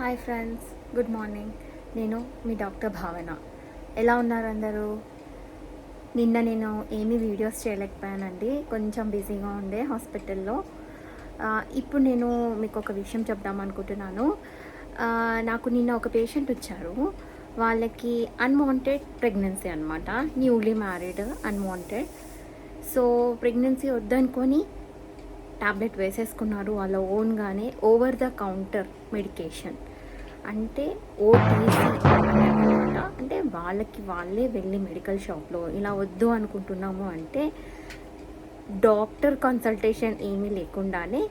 Hi friends good morning నేను మీ doctor భావన. ఎలా ఉన్నారు అందరూ? నిన్న నేను ఏమీ వీడియోస్ చేయలేకపోయానండి. కొంచెం బిజీగా ఉండే హాస్పిటల్లో. ఇప్పుడు నేను మీకు ఒక విషయం చెప్దాం అనుకుంటున్నాను. నాకు నిన్న ఒక పేషెంట్ వచ్చారు. వాళ్ళకి అన్వాంటెడ్ ప్రెగ్నెన్సీ అనమాట newly married unwanted so pregnancy వద్దనుకొని tablet వేసేసుకున్నారు. వాళ్ళ ఓన్గానే ఓవర్ ద కౌంటర్ మెడికేషన్ అంటే ఓటీసీ అనమాట అంటే వాళ్ళకి వాళ్ళే వెళ్ళి మెడికల్ షాప్లో ఇలా వద్దు అనుకుంటున్నాము అంటే డాక్టర్ కన్సల్టేషన్ ఏమీ లేకుండానే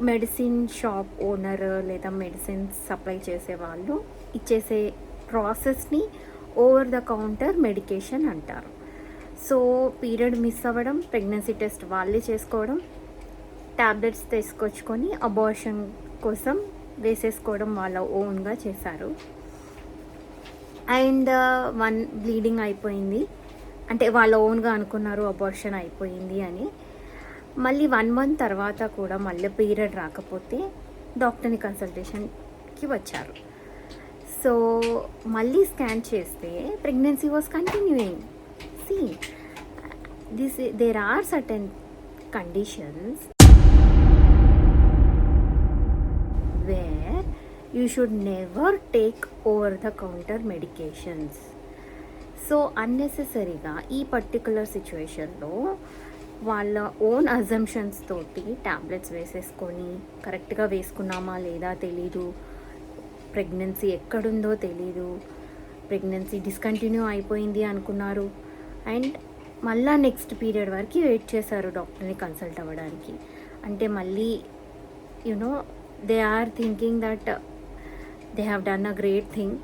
మెడిసిన్ షాప్ ఓనర్ లేదా మెడిసిన్స్ సప్లై చేసే వాళ్ళు ఇచ్చేసే ప్రాసెస్ని ఓవర్ ద కౌంటర్ మెడికేషన్ అంటారు. సో పీరియడ్ మిస్ అవ్వడం ప్రెగ్నెన్సీ టెస్ట్ వాళ్ళే చేసుకోవడం ట్యాబ్లెట్స్ తీసుకొచ్చుకొని అబార్షన్ కోసం వేసేసుకోవడం వాళ్ళ ఓన్గా చేశారు. అండ్ uh, వన్ బ్లీడింగ్ అయిపోయింది. అంటే వాళ్ళ ఓన్గా అనుకున్నారు అబార్షన్ అయిపోయింది అని. మళ్ళీ వన్ మంత్ తర్వాత కూడా మళ్ళీ పీరియడ్ రాకపోతే డాక్టర్ని కన్సల్టేషన్కి వచ్చారు. సో మళ్ళీ స్కాన్ చేస్తే pregnancy was continuing. See this there are certain conditions where you should never take over the counter medications. So అన్నెసెసరీగా ఈ పర్టికులర్ సిచ్యువేషన్లో వాళ్ళ ఓన్ అజంప్షన్స్ తోటి ట్యాబ్లెట్స్ వేసేసుకొని కరెక్ట్గా వేసుకున్నామా లేదా తెలీదు. ప్రెగ్నెన్సీ ఎక్కడుందో తెలీదు. ప్రెగ్నెన్సీ డిస్కంటిన్యూ అయిపోయింది అనుకున్నారు. అండ్ మళ్ళా నెక్స్ట్ పీరియడ్ వరకు వెయిట్ చేశారు డాక్టర్ని కన్సల్ట్ అవ్వడానికి. అంటే మళ్ళీ you know they are thinking that they have done a great thing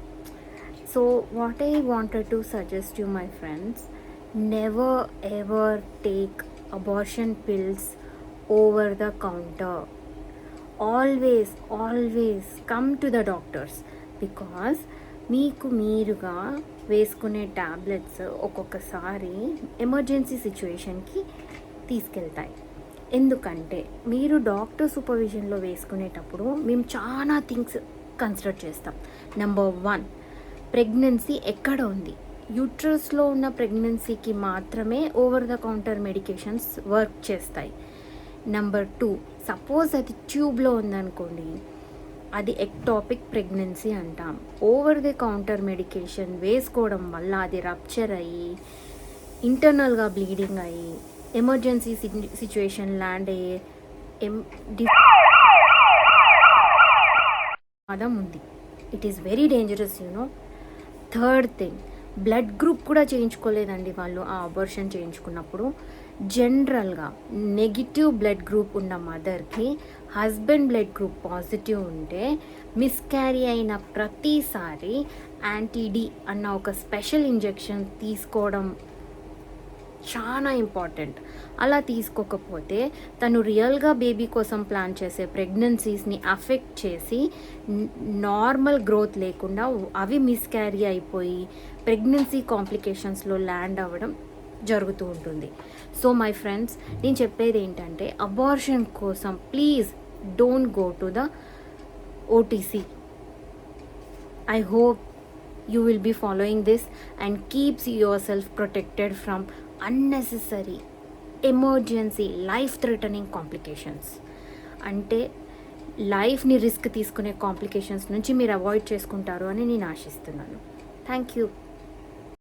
so what I wanted to suggest you my friends never ever take abortion pills over the counter always always come to the doctors because మీకు మీరుగా వేసుకునే tablets ఒక్కొక్కసారి emergency సిచ్యువేషన్కి తీసుకెళ్తాయి ఎందుకంటే మీరు doctor సూపర్విజన్లో వేసుకునేటప్పుడు మేము చాలా థింగ్స్ కన్సిడర్ చేస్తాం. నెంబర్ వన్ ప్రెగ్నెన్సీ ఎక్కడ ఉంది? యూట్రస్లో ఉన్న ప్రెగ్నెన్సీకి మాత్రమే over the counter medications work చేస్తాయి. నెంబర్ టూ సపోజ్ అది ట్యూబ్లో ఉందనుకోండి అది ఎక్టాపిక్ ప్రెగ్నెన్సీ అంటాం. ఓవర్ ది కౌంటర్ మెడికేషన్ వేసుకోవడం వల్ల అది రప్చర్ అయ్యి ఇంటర్నల్గా బ్లీడింగ్ అయ్యి ఎమర్జెన్సీ సిచ్యువేషన్ ల్యాండ్ అయ్యే ఎం ప్రమాదం ఉంది. It is very dangerous you know third thing blood group కూడా చేయించుకోలేదండి వాళ్ళు ఆ అబర్షన్ చేయించుకున్నప్పుడు. జనరల్గా నెగిటివ్ బ్లడ్ గ్రూప్ ఉన్న మదర్కి హస్బెండ్ బ్లడ్ గ్రూప్ పాజిటివ్ ఉంటే మిస్క్యారీ అయిన ప్రతిసారి యాంటీడీ అన్న ఒక స్పెషల్ ఇంజెక్షన్ తీసుకోవడం చాలా ఇంపార్టెంట్. అలా తీసుకోకపోతే తను రియల్గా బేబీ కోసం ప్లాన్ చేసే ప్రెగ్నెన్సీస్ని అఫెక్ట్ చేసి నార్మల్ గ్రోత్ లేకుండా అవి మిస్క్యారీ అయిపోయి ప్రెగ్నెన్సీ కాంప్లికేషన్స్లో ల్యాండ్ అవ్వడం జరుగుతూ ఉంటుంది. సో మై ఫ్రెండ్స్ నేను చెప్పేది ఏంటంటే అబార్షన్ కోసం please don't go to the OTC I hope you you will be following this and keeps yourself protected from unnecessary emergency life threatening complications అంటే లైఫ్ని రిస్క్ తీసుకునే కాంప్లికేషన్స్ నుంచి మీరు అవాయిడ్ చేసుకుంటారు అని నేను ఆశిస్తున్నాను. Thank you